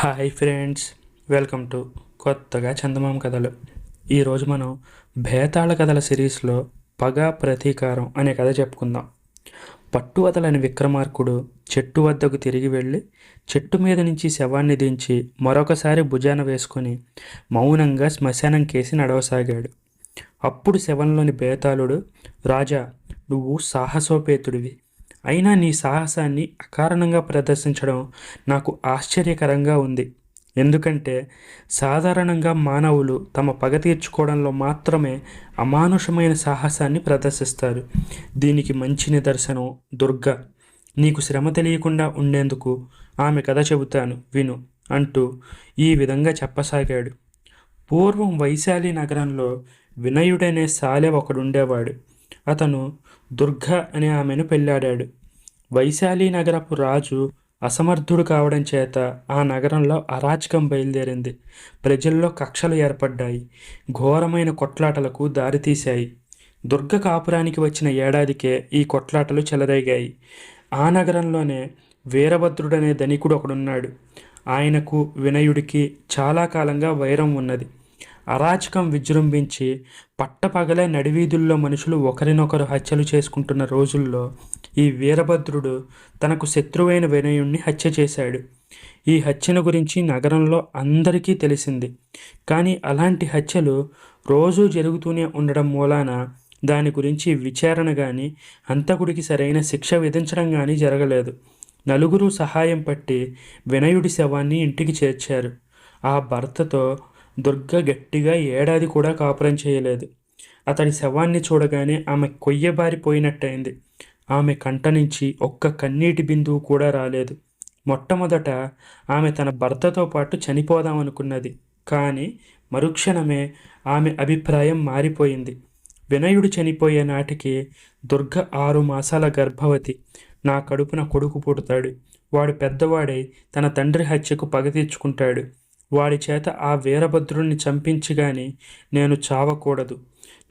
Hi friends welcome to కొత్తగా చందమామ కథలు. ఈరోజు మనం భేతాళ కథల సిరీస్లో పగ ప్రతీకారం అనే కథ చెప్పుకుందాం. పట్టువదలని విక్రమార్కుడు చెట్టు వద్దకు తిరిగి వెళ్ళి చెట్టు మీద నుంచి శవాన్ని దించి మరొకసారి భుజాన వేసుకొని మౌనంగా శ్మశానం కేసి నడవసాగాడు. అప్పుడు శవంలోని బేతాళుడు రాజా నువ్వు సాహసోపేతుడివి. అయినా నీ సాహసాన్ని అకారణంగా ప్రదర్శించడం నాకు ఆశ్చర్యకరంగా ఉంది. ఎందుకంటే సాధారణంగా మానవులు తమ పగ తీర్చుకోవడంలో మాత్రమే అమానుషమైన సాహసాన్ని ప్రదర్శిస్తారు. దీనికి మంచి నిదర్శనం దుర్గ. నీకు శ్రమ తెలియకుండా ఉండేందుకు ఆమె కథ చెబుతాను విను అంటూ ఈ విధంగా చెప్పసాగాడు. పూర్వం వైశాలి నగరంలో వినయుడనే సాలె ఒకడుండేవాడు. అతను దుర్గ అనే ఆమెను పెళ్ళాడాడు వైశాలి నగరపు రాజు అసమర్థుడు కావడం చేత ఆ నగరంలో అరాచకం బయలుదేరింది. ప్రజల్లో కక్షలు ఏర్పడ్డాయి. ఘోరమైన కొట్లాటలకు దారితీశాయి. దుర్గ కాపురానికి వచ్చిన ఏడాదికే ఈ కొట్లాటలు చెలరేగాయి. ఆ నగరంలోనే వీరభద్రుడనే ధనికుడు ఒకడున్నాడు. ఆయనకు వినయుడికి చాలా కాలంగా వైరం ఉన్నది. అరాచకం విజృంభించి పట్టపగలే నడివీధుల్లో మనుషులు ఒకరినొకరు హత్యలు చేసుకుంటున్న రోజుల్లో ఈ వీరభద్రుడు తనకు శత్రువైన వినయుణ్ణి హత్య చేశాడు. ఈ హత్యను గురించి నగరంలో అందరికీ తెలిసింది. కానీ అలాంటి హత్యలు రోజూ జరుగుతూనే ఉండడం మూలాన దాని గురించి విచారణ కానీ హంతకుడికి సరైన శిక్ష విధించడం కానీ జరగలేదు. నలుగురు సహాయం పట్టి వినయుడి శవాన్ని ఇంటికి చేర్చారు. ఆ భర్తతో దుర్గ గట్టిగా ఏడాది కూడా కాపురం చేయలేదు. అతడి శవాన్ని చూడగానే ఆమె కొయ్యబారిపోయినట్టయింది. ఆమె కంట నుంచి ఒక్క కన్నీటి బిందువు కూడా రాలేదు. మొట్టమొదట ఆమె తన భర్తతో పాటు చనిపోదామనుకున్నది. కానీ మరుక్షణమే ఆమె అభిప్రాయం మారిపోయింది. వినయుడు చనిపోయే నాటికి దుర్గ ఆరు మాసాల గర్భవతి. నా కడుపున కొడుకు పుడతాడు. వాడు పెద్దవాడై తన తండ్రి హత్యకు పగ తీర్చుకుంటాడు. వాడి చేత ఆ వీరభద్రుణ్ణి చంపించి గాని నేను చావకూడదు.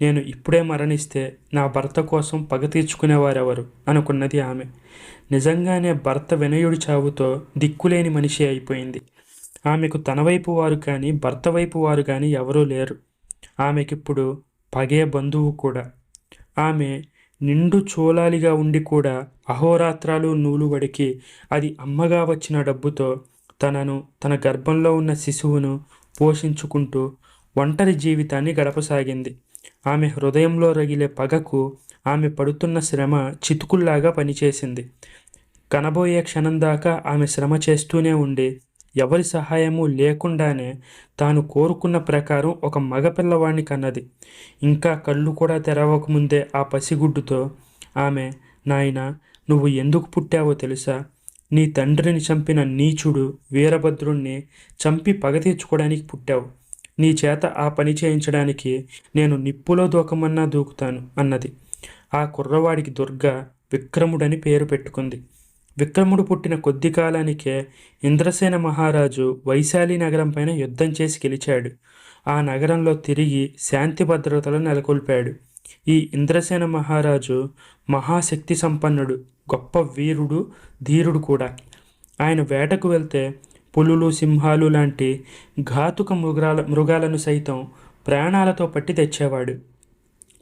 నేను ఇప్పుడే మరణిస్తే నా భర్త కోసం పగ తీర్చుకునేవారెవరు? అనుకున్నది ఆమె. నిజంగానే భర్త వినయుడి చావుతో దిక్కులేని మనిషి అయిపోయింది. ఆమెకు తన వైపు వారు కానీ భర్త వైపు వారు కానీ ఎవరూ లేరు. ఆమెకిప్పుడు పగే బంధువు కూడా. ఆమె నిండు చూలాలిగా ఉండి కూడా అహోరాత్రాలు నూలు వడికి అది అమ్మగా వచ్చిన డబ్బుతో తనను తన గర్భంలో ఉన్న శిశువును పోషించుకుంటూ ఒంటరి జీవితాన్ని గడపసాగింది. ఆమె హృదయంలో రగిలే పగకు ఆమె పడుతున్న శ్రమ చితుకుల్లాగా పనిచేసింది. కనబోయే క్షణం దాకా ఆమె శ్రమ చేస్తూనే ఉండి ఎవరి సహాయము లేకుండానే తాను కోరుకున్న ప్రకారం ఒక మగపిల్లవాడిని కన్నది. ఇంకా కళ్ళు కూడా తెరవకముందే ఆ పసిగుడ్డుతో ఆమె నాయన నువ్వు ఎందుకు పుట్టావో తెలుసా? నీ తండ్రిని చంపిన నీచుడు వీరభద్రుణ్ణి చంపి పగ తీర్చుకోవడానికి పుట్టావు. నీ చేత ఆ పని చేయించడానికి నేను నిప్పులో దూకమన్నా దూకుతాను అన్నది. ఆ కుర్రవాడికి దుర్గ విక్రముడని పేరు పెట్టుకుంది. విక్రముడు పుట్టిన కొద్ది కాలానికే ఇంద్రసేన మహారాజు వైశాలి నగరం పైన యుద్ధం చేసి గెలిచాడు. ఆ నగరంలో తిరిగి శాంతి భద్రతలు నెలకొల్పాడు. ఈ ఇంద్రసేన మహారాజు మహాశక్తి సంపన్నుడు గొప్ప వీరుడు ధీరుడు కూడా. ఆయన వేటకు వెళ్తే పులులు సింహాలు లాంటి ఘాతుక మృగాల మృగాలను సైతం ప్రాణాలతో పట్టి తెచ్చేవాడు.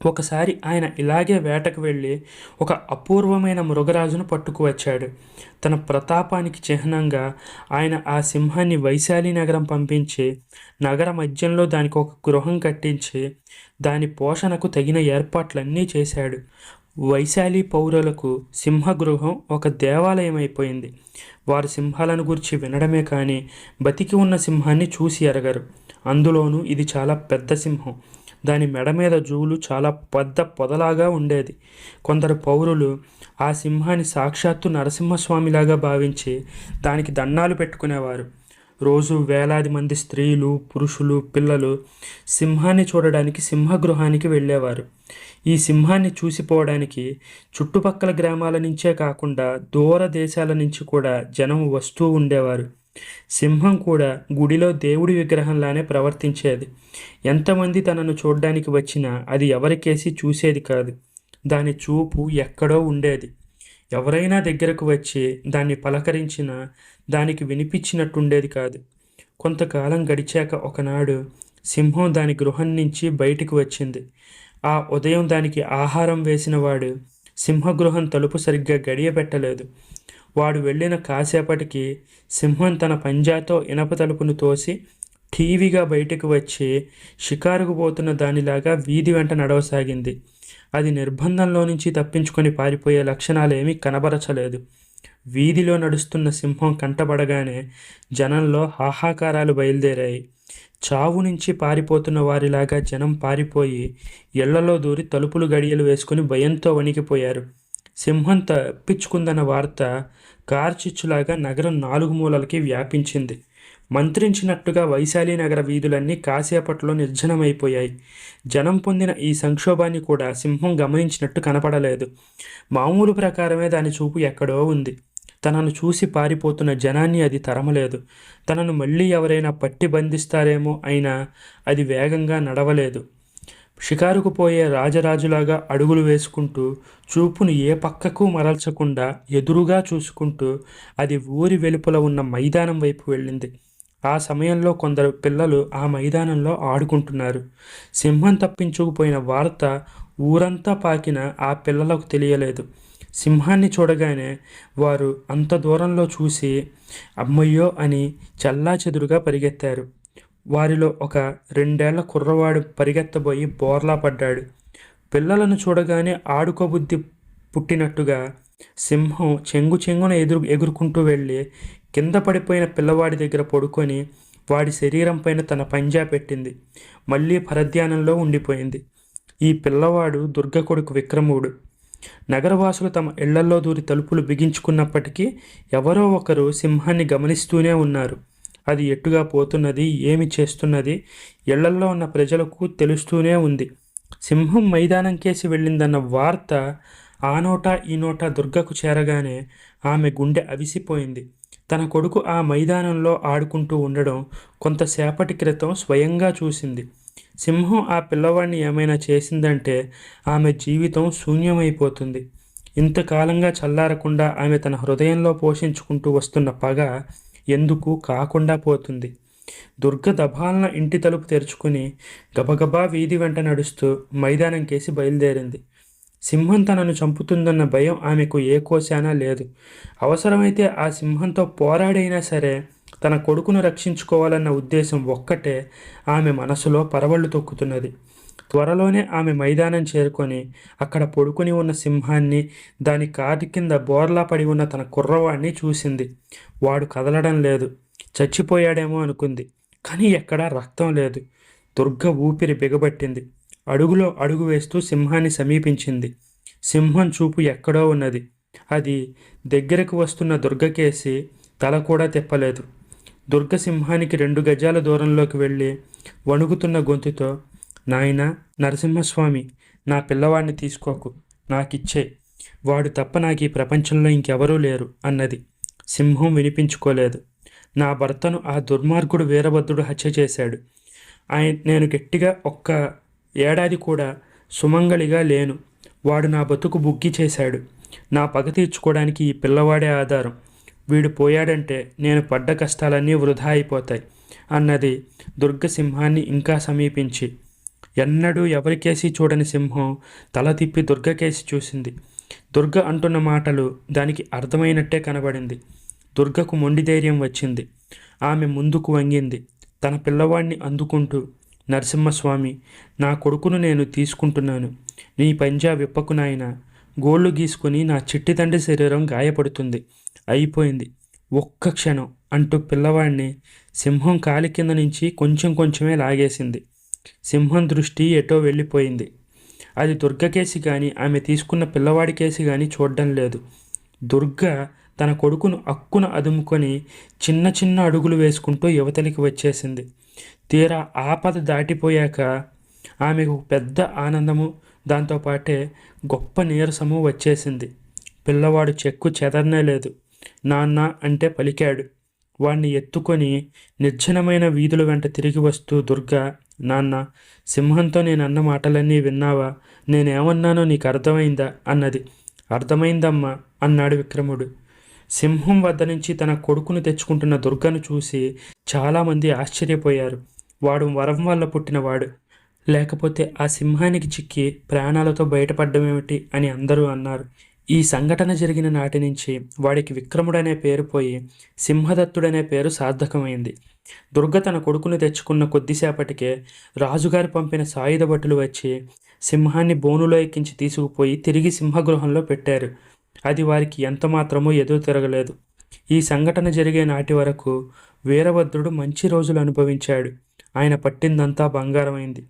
ఒకసారి ఆయన ఇలాగే వేటకు వెళ్ళి ఒక అపూర్వమైన మృగరాజును పట్టుకువచ్చాడు. తన ప్రతాపానికి చిహ్నంగా ఆయన ఆ సింహాన్ని వైశాలి నగరం పంపించి నగర మధ్యంలో దానికి ఒక గృహం కట్టించి దాని పోషణకు తగిన ఏర్పాట్లన్నీ చేశాడు. వైశాలి పౌరులకు సింహగృహం ఒక దేవాలయం అయిపోయింది వారు సింహాలను గురించి వినడమే కానీ బతికి ఉన్న సింహాన్ని చూసి ఎరగరు. అందులోనూ ఇది చాలా పెద్ద సింహం. దాని మెడ మీద జూలు చాలా పెద్ద పొదలాగా ఉండేది. కొందరు పౌరులు ఆ సింహాన్ని సాక్షాత్తు నరసింహస్వామిలాగా భావించి దానికి దండాలు పెట్టుకునేవారు. రోజు వేలాది మంది స్త్రీలు పురుషులు పిల్లలు సింహాన్ని చూడడానికి సింహగృహానికి వెళ్ళేవారు. ఈ సింహాన్ని చూసిపోవడానికి చుట్టుపక్కల గ్రామాల నుంచే కాకుండా దూర దేశాల నుంచి కూడా జనం వస్తూ ఉండేవారు. సింహం కూడా గుడిలో దేవుడి విగ్రహంలానే ప్రవర్తించేది. ఎంతమంది తనను చూడ్డానికి వచ్చినా అది ఎవరికేసి చూసేది కాదు. దాని చూపు ఎక్కడో ఉండేది. ఎవరైనా దగ్గరకు వచ్చి దాన్ని పలకరించినా దానికి వినిపించినట్టుండేది కాదు. కొంతకాలం గడిచాక ఒకనాడు సింహం దాని గృహం నుంచి బయటికి వచ్చింది. ఆ ఉదయం దానికి ఆహారం వేసినవాడు సింహగృహం తలుపు సరిగ్గా గడియ పెట్టలేదు వాడు వెళ్ళిన కాసేపటికి సింహం తన పంజాతో ఇనప తలుపును తోసి టీవీగా బయటకు వచ్చి షికారుకు పోతున్న దానిలాగా వీధి వెంట నడవసాగింది. అది నిర్బంధంలో నుంచి తప్పించుకొని పారిపోయే లక్షణాలేమీ కనబరచలేదు. వీధిలో నడుస్తున్న సింహం కంటబడగానే జనంలో హాహాకారాలు బయలుదేరాయి. చావు నుంచి పారిపోతున్న వారిలాగా జనం పారిపోయి ఇళ్ళలో దూరి తలుపులు గడియలు వేసుకుని భయంతో వణికిపోయారు. సింహం తప్పించుకుందన్న వార్త కార్చిచ్చులాగా నగరం నాలుగు మూలలకి వ్యాపించింది. మంత్రించినట్టుగా వైశాలి నగర వీధులన్నీ కాసేపట్లో నిర్జనమైపోయాయి. జనం పొందిన ఈ సంక్షోభాన్ని కూడా సింహం గమనించినట్టు కనపడలేదు. మామూలు ప్రకారమే దాని చూపు ఎక్కడో ఉంది. తనను చూసి పారిపోతున్న జనాన్ని అది తరమలేదు. తనను మళ్ళీ ఎవరైనా పట్టి బంధిస్తారేమో అయినా అది వేగంగా నడవలేదు. షికారుకు పోయే రాజరాజులాగా అడుగులు వేసుకుంటూ చూపును ఏ పక్కకు మరల్చకుండా ఎదురుగా చూసుకుంటూ అది ఊరి వెలుపల ఉన్న మైదానం వైపు వెళ్ళింది. ఆ సమయంలో కొందరు పిల్లలు ఆ మైదానంలో ఆడుకుంటున్నారు. సింహం తప్పించుకుపోయిన వార్త ఊరంతా పాకిన ఆ పిల్లలకు తెలియలేదు. సింహాన్ని చూడగానే వారు అంత దూరంలో చూసి అమ్మయ్యో అని చల్లా చెదురుగా పరిగెత్తారు. వారిలో ఒక రెండేళ్ళ కుర్రవాడు పరిగెత్తబోయి బోర్లా పడ్డాడు. పిల్లలను చూడగానే ఆడుకోబుద్ధి పుట్టినట్టుగా సింహం చెంగు చెంగున ఎదురు ఎగురుకుంటూ వెళ్ళి కింద పడిపోయిన పిల్లవాడి దగ్గర పడుకొని వాడి శరీరం పైన తన పంజా పెట్టింది. మళ్ళీ పరధ్యానంలో ఉండిపోయింది. ఈ పిల్లవాడు దుర్గ కొడుకు విక్రముడు. నగరవాసులు తమ ఇళ్ళల్లో దూరి తలుపులు బిగించుకున్నప్పటికీ ఎవరో ఒకరు సింహాన్ని గమనిస్తూనే ఉన్నారు. అది ఎట్టుగా పోతున్నది? ఏమి చేస్తున్నది? ఇళ్ళల్లో ఉన్న ప్రజలకు తెలుస్తూనే ఉంది. సింహం మైదానం కేసి వెళ్ళిందన్న వార్త ఆ నోట ఈ నోట దుర్గకు చేరగానే ఆమె గుండె అవిసిపోయింది. తన కొడుకు ఆ మైదానంలో ఆడుకుంటూ ఉండడం కొంతసేపటి క్రితం స్వయంగా చూసింది. సింహం ఆ పిల్లవాడిని ఏమైనా చేసిందంటే ఆమె జీవితం శూన్యమైపోతుంది. ఇంతకాలంగా చల్లారకుండా ఆమె తన హృదయంలో పోషించుకుంటూ వస్తున్న పగ ఎందుకు కాకుండా పోతుంది. దుర్గ దభాలన ఇంటి తలుపు తెరుచుకుని గబగబా వీధి వెంట నడుస్తూ మైదానం కేసి బయలుదేరింది. సింహం తనను చంపుతుందన్న భయం ఆమెకు ఏ కోశానా లేదు. అవసరమైతే ఆ సింహంతో పోరాడైనా సరే తన కొడుకును రక్షించుకోవాలన్న ఉద్దేశం ఒక్కటే ఆమె మనసులో పరవళ్ళు తొక్కుతున్నది. త్వరలోనే ఆమె మైదానం చేరుకొని అక్కడ పడుకుని ఉన్న సింహాన్ని దాని కాటి కింద బోర్లా పడి ఉన్న తన కుర్రవాడిని చూసింది. వాడు కదలడం లేదు. చచ్చిపోయాడేమో అనుకుంది. కానీ ఎక్కడా రక్తం లేదు. దుర్గ ఊపిరి బిగబట్టింది. అడుగులో అడుగు వేస్తూ సింహాన్ని సమీపించింది. సింహం చూపు ఎక్కడో ఉన్నది. అది దగ్గరకు వస్తున్న దుర్గకేసి తల కూడా తిప్పలేదు. దుర్గ సింహానికి రెండు గజాల దూరంలోకి వెళ్ళి వణుకుతున్న గొంతుతో నాయన నరసింహస్వామి నా పిల్లవాడిని తీసుకోకు నాకిచ్చే. వాడు తప్ప నాకు ఈ ప్రపంచంలో ఇంకెవరూ లేరు అన్నది సింహం వినిపించుకోలేదు. నా భర్తను ఆ దుర్మార్గుడు వీరభద్రుడు హత్య చేశాడు. ఆయన నేను గట్టిగా ఒక్క ఏడాది కూడా సుమంగళిగా లేను. వాడు నా బతుకు బుగ్గి చేశాడు. నా పగ తీర్చుకోవడానికి ఈ పిల్లవాడే ఆధారం. వీడు పోయాడంటే నేను పడ్డ కష్టాలన్నీ వృధా అయిపోతాయి అన్నది దుర్గసింహాన్ని ఇంకా సమీపించి ఎన్నడూ ఎవరికేసి చూడని సింహం తల తిప్పి దుర్గకేసి చూసింది. దుర్గ అంటున్న మాటలు దానికి అర్థమైనట్టే కనబడింది. దుర్గకు మొండి ధైర్యం వచ్చింది. ఆమె ముందుకు వంగింది. తన పిల్లవాడిని అందుకుంటూ నరసింహస్వామి నా కొడుకును నేను తీసుకుంటున్నాను. నీ పంజా విప్పకు నాయన. గోళ్ళు గీసుకుని నా చిట్టి తండ్రి శరీరం గాయపడుతుంది. అయిపోయింది. ఒక్క క్షణం అంటూ పిల్లవాడిని సింహం కాలి కింద నుంచి కొంచెం కొంచెమే లాగేసింది. సింహం దృష్టి ఎటో వెళ్ళిపోయింది. అది దుర్గకేసి కానీ ఆమె తీసుకున్న పిల్లవాడి కేసి కానీ చూడడం లేదు. దుర్గ తన కొడుకును అక్కున అదుముకొని చిన్న చిన్న అడుగులు వేసుకుంటూ యువతలికి వచ్చేసింది. తీరా ఆపద దాటిపోయాక ఆమెకు పెద్ద ఆనందము దాంతోపాటే గొప్ప నీరసము వచ్చేసింది. పిల్లవాడు చెక్కు చెదరనే లేదు. నాన్న అంటే పలికాడు. వాణ్ణి ఎత్తుకొని నిర్జనమైన వీధుల వెంట తిరిగి వస్తూ దుర్గా నాన్న సింహంతో నేను అన్న మాటలన్నీ విన్నావా? నేనేమన్నానో నీకు అర్థమైందా అన్నది. అర్థమైందమ్మా అన్నాడు విక్రముడు. సింహం వద్ద నుంచి తన కొడుకును తెచ్చుకుంటున్న దుర్గను చూసి చాలామంది ఆశ్చర్యపోయారు. వాడు వరం వల్ల పుట్టినవాడు. లేకపోతే ఆ సింహానికి చిక్కి ప్రాణాలతో బయటపడ్డమేమిటి అని అందరూ అన్నారు. ఈ సంఘటన జరిగిన నాటి నుంచి వాడికి విక్రముడనే పేరు పోయి సింహదత్తుడనే పేరు సార్థకమైంది. దుర్గ తన కొడుకును తెచ్చుకున్న కొద్దిసేపటికే రాజుగారు పంపిన సాయుధ భటులు వచ్చి సింహాన్ని బోనులో ఎక్కించి తీసుకుపోయి తిరిగి సింహగృహంలో పెట్టారు. అది వారికి ఎంతమాత్రమో ఎదురు తిరగలేదు. ఈ సంఘటన జరిగే నాటి వరకు వీరభద్రుడు మంచి రోజులు అనుభవించాడు. ఆయన పట్టిందంతా బంగారమైంది.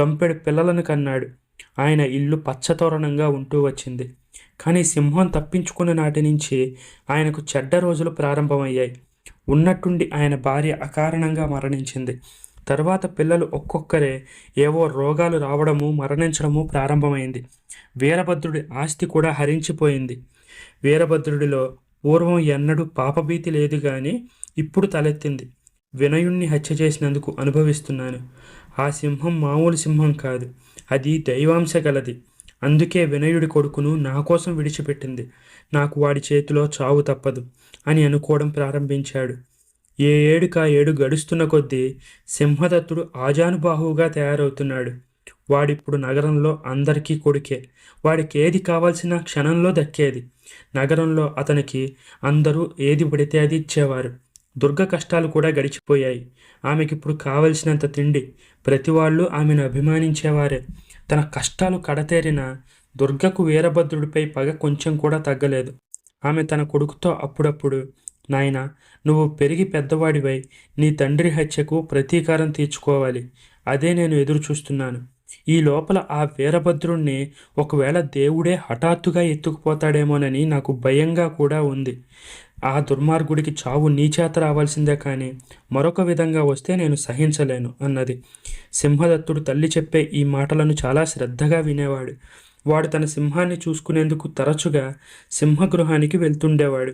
గంపెడు పిల్లలను కన్నాడు. ఆయన ఇల్లు పచ్చతోరణంగా ఉంటూ వచ్చింది. కానీ సింహం తప్పించుకున్న నాటి నుంచి ఆయనకు చెడ్డ రోజులు ప్రారంభమయ్యాయి. ఉన్నట్టుండి ఆయన భార్య అకారణంగా మరణించింది. తర్వాత పిల్లలు ఒక్కొక్కరే ఏవో రోగాలు రావడము మరణించడము ప్రారంభమైంది. వీరభద్రుడి ఆస్తి కూడా హరించిపోయింది. వీరభద్రుడిలో పూర్వం ఎన్నడూ పాపభీతి లేదు కానీ ఇప్పుడు తలెత్తింది. వినయుణ్ణి హత్య చేసినందుకు అనుభవిస్తున్నాను. ఆ సింహం మామూలు సింహం కాదు. అది దైవాంశ గలది. అందుకే వినయుడి కొడుకును నా కోసం విడిచిపెట్టింది. నాకు వాడి చేతిలో చావు తప్పదు అని అనుకోవడం ప్రారంభించాడు. ఏ ఏడుకా ఏడు గడుస్తున్న కొద్దీ సింహదత్తుడు ఆజానుబాహువుగా తయారవుతున్నాడు. వాడిప్పుడు నగరంలో అందరికీ కొడుకే. వాడికి ఏది కావాల్సిన క్షణంలో దక్కేది. నగరంలో అతనికి అందరూ ఏది పడితే అది ఇచ్చేవారు. దుర్గ కష్టాలు కూడా గడిచిపోయాయి. ఆమెకిప్పుడు కావలసినంత తిండి. ప్రతి వాళ్ళు ఆమెను అభిమానించేవారే. తన కష్టాలు కడతేరిన దుర్గకు వీరభద్రుడిపై పగ కొంచెం కూడా తగ్గలేదు. ఆమె తన కొడుకుతో అప్పుడప్పుడు నాయన నువ్వు పెరిగి పెద్దవాడివై నీ తండ్రి హత్యకు ప్రతీకారం తీర్చుకోవాలి. అదే నేను ఎదురు చూస్తున్నాను ఈ లోపల ఆ వీరభద్రుణ్ణి ఒకవేళ దేవుడే హఠాత్తుగా ఎత్తుకుపోతాడేమోనని నాకు భయంగా కూడా ఉంది. ఆ దుర్మార్గుడికి చావు నీ చేత రావాల్సిందే కానీ మరొక విధంగా వస్తే నేను సహించలేను అన్నది. సింహదత్తుడు తల్లి చెప్పే ఈ మాటలను చాలా శ్రద్ధగా వినేవాడు. వాడు తన సింహాన్ని చూసుకునేందుకు తరచుగా సింహగృహానికి వెళ్తుండేవాడు.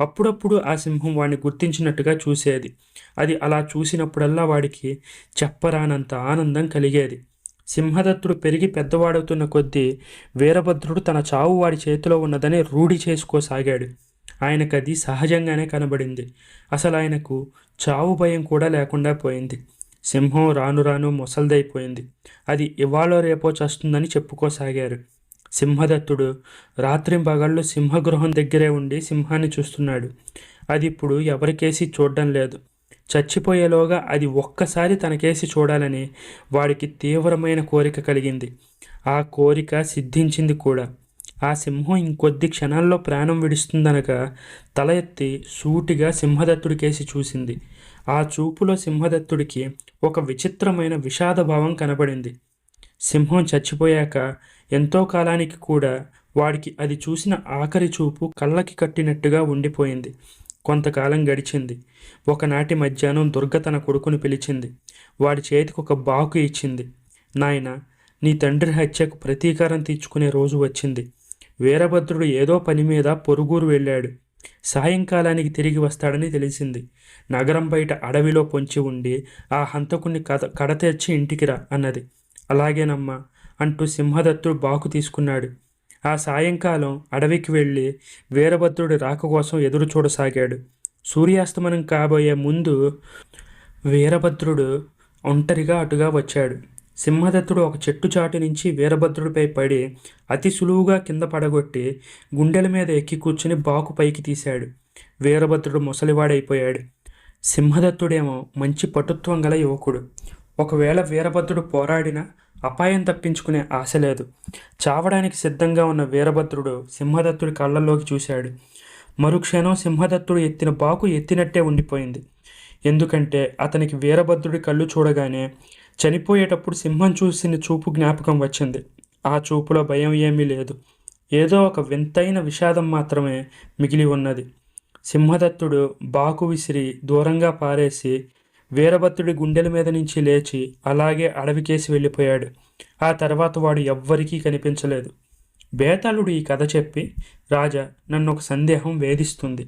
అప్పుడప్పుడు ఆ సింహం వాడిని గుర్తించినట్టుగా చూసేది. అది అలా చూసినప్పుడల్లా వాడికి చెప్పరానంత ఆనందం కలిగేది. సింహదత్తుడు పెరిగి పెద్దవాడవుతున్న కొద్దీ వీరభద్రుడు తన చావు వాడి చేతిలో ఉన్నదని రూఢి చేసుకోసాగాడు. ఆయనకు అది సహజంగానే కనబడింది. అసలు ఆయనకు చావు భయం కూడా లేకుండా పోయింది. సింహం రాను రాను మొసల్దైపోయింది. అది ఇవాళ రేపో చస్తుందని చెప్పుకోసాగారు. సింహదత్తుడు రాత్రింబగళ్ళు సింహగృహం దగ్గరే ఉండి సింహాన్ని చూస్తున్నాడు. అది ఇప్పుడు ఎవరికేసి చూడడం లేదు. చచ్చిపోయేలోగా అది ఒక్కసారి తనకేసి చూడాలని వాడికి తీవ్రమైన కోరిక కలిగింది. ఆ కోరిక సిద్ధించింది కూడా. ఆ సింహం ఇంకొద్ది క్షణాల్లో ప్రాణం విడుస్తుందనగా తల ఎత్తి సూటిగా సింహదత్తుడికేసి చూసింది. ఆ చూపులో సింహదత్తుడికి ఒక విచిత్రమైన విషాదభావం కనబడింది సింహం చచ్చిపోయాక ఎంతో కాలానికి కూడా వాడికి అది చూసిన ఆఖరి చూపు కళ్ళకి కట్టినట్టుగా ఉండిపోయింది. కొంతకాలం గడిచింది. ఒకనాటి మధ్యాహ్నం దుర్గ తన కొడుకును పిలిచింది. వాడి చేతికి ఒక బాకు ఇచ్చింది. నాయన నీ తండ్రి హత్యకు ప్రతీకారం తీర్చుకునే రోజు వచ్చింది. వీరభద్రుడు ఏదో పని మీద పొరుగురు వెళ్ళాడు. సాయంకాలానికి తిరిగి వస్తాడని తెలిసింది. నగరం బయట అడవిలో పొంచి ఉండి ఆ హంతకుణ్ణి కథ కడతెచ్చి ఇంటికి రా అన్నది. అలాగేనమ్మా అంటూ సింహదత్తుడు బాకు తీసుకున్నాడు. ఆ సాయంకాలం అడవికి వెళ్ళి వీరభద్రుడి రాక కోసం ఎదురు చూడసాగాడు. సూర్యాస్తమనం కాబోయే ముందు వీరభద్రుడు ఒంటరిగా అటుగా వచ్చాడు. సింహదత్తుడు ఒక చెట్టు చాటు నుంచి వీరభద్రుడిపై పడి అతి సులువుగా కింద పడగొట్టి గుండెల మీద ఎక్కి కూర్చుని బాకు పైకి తీశాడు. వీరభద్రుడు ముసలివాడైపోయాడు. సింహదత్తుడేమో మంచి పటుత్వం గల యువకుడు. ఒకవేళ వీరభద్రుడు పోరాడినా అపాయం తప్పించుకునే ఆశ లేదు. చావడానికి సిద్ధంగా ఉన్న వీరభద్రుడు సింహదత్తుడి కళ్ళల్లోకి చూశాడు. మరుక్షణం సింహదత్తుడు ఎత్తిన బాకు ఎత్తినట్టే ఉండిపోయింది. ఎందుకంటే అతనికి వీరభద్రుడి కళ్ళు చూడగానే చనిపోయేటప్పుడు సింహం చూసిన చూపు జ్ఞాపకం వచ్చింది. ఆ చూపులో భయం ఏమీ లేదు. ఏదో ఒక వింతైన విషాదం మాత్రమే మిగిలి ఉన్నది. సింహదత్తుడు బాకు విసిరి దూరంగా పారేసి వీరభద్రుడి గుండెల మీద నుంచి లేచి అలాగే అడవికేసి వెళ్ళిపోయాడు. ఆ తర్వాత వాడు ఎవ్వరికీ కనిపించలేదు. బేతాళుడు ఈ కథ చెప్పి రాజా నన్ను ఒక సందేహం వేధిస్తుంది.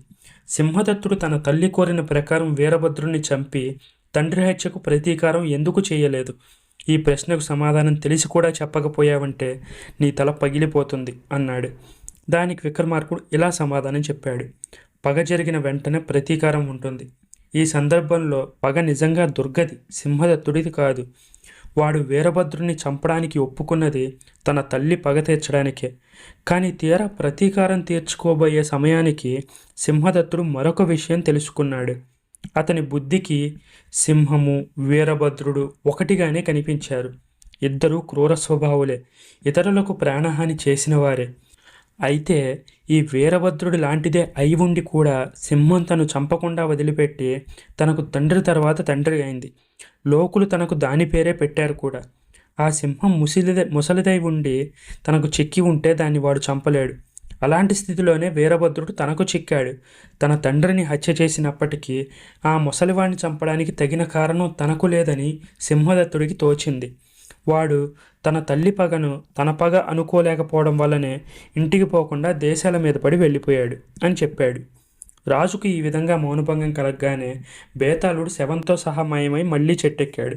సింహదత్తుడు తన తల్లి కోరిన ప్రకారం వీరభద్రుణ్ణి చంపి తండ్రి హత్యకు ప్రతీకారం ఎందుకు చేయలేదు? ఈ ప్రశ్నకు సమాధానం తెలిసి కూడా చెప్పకపోయావంటే నీ తల పగిలిపోతుంది అన్నాడు. దానికి విక్రమార్కుడు ఇలా సమాధానం చెప్పాడు. పగ జరిగిన వెంటనే ప్రతీకారం ఉంటుంది. ఈ సందర్భంలో పగ నిజంగా దుర్గది సింహదత్తుడిది కాదు. వాడు వీరభద్రుని చంపడానికి ఒప్పుకున్నది తన తల్లి పగ తీర్చడానికే. కానీ తీరా ప్రతీకారం తీర్చుకోబోయే సమయానికి సింహదత్తుడు మరొక విషయం తెలుసుకున్నాడు. అతని బుద్ధికి సింహము వీరభద్రుడు ఒకటిగానే కనిపించారు. ఇద్దరూ క్రూర స్వభావులే. ఇతరులకు ప్రాణహాని చేసిన వారే అయితే ఈ వీరభద్రుడు లాంటిదే అయి ఉండి కూడా సింహం తను చంపకుండా వదిలిపెట్టి తనకు తండ్రి తర్వాత తండ్రి అయింది. లోకులు తనకు దాని పేరే పెట్టారు కూడా. ఆ సింహం ముసిలిదే ముసలిదై ఉండి తనకు చిక్కి ఉంటే దాన్ని వాడు చంపలేడు. అలాంటి స్థితిలోనే వీరభద్రుడు తనకు చిక్కాడు. తన తండ్రిని హత్య చేసినప్పటికీ ఆ ముసలివాడిని చంపడానికి తగిన కారణం తనకు లేదని సింహదత్తుడికి తోచింది. వాడు తన తల్లి పగను తన పగ అనుకోలేకపోవడం వల్లనే ఇంటికి పోకుండా దేశాల మీద పడి వెళ్ళిపోయాడు అని చెప్పాడు. రాజుకు ఈ విధంగా మౌనభంగం కలగగానే బేతాళుడు శవంతో సహా మాయమై మళ్ళీ చెట్టెక్కాడు.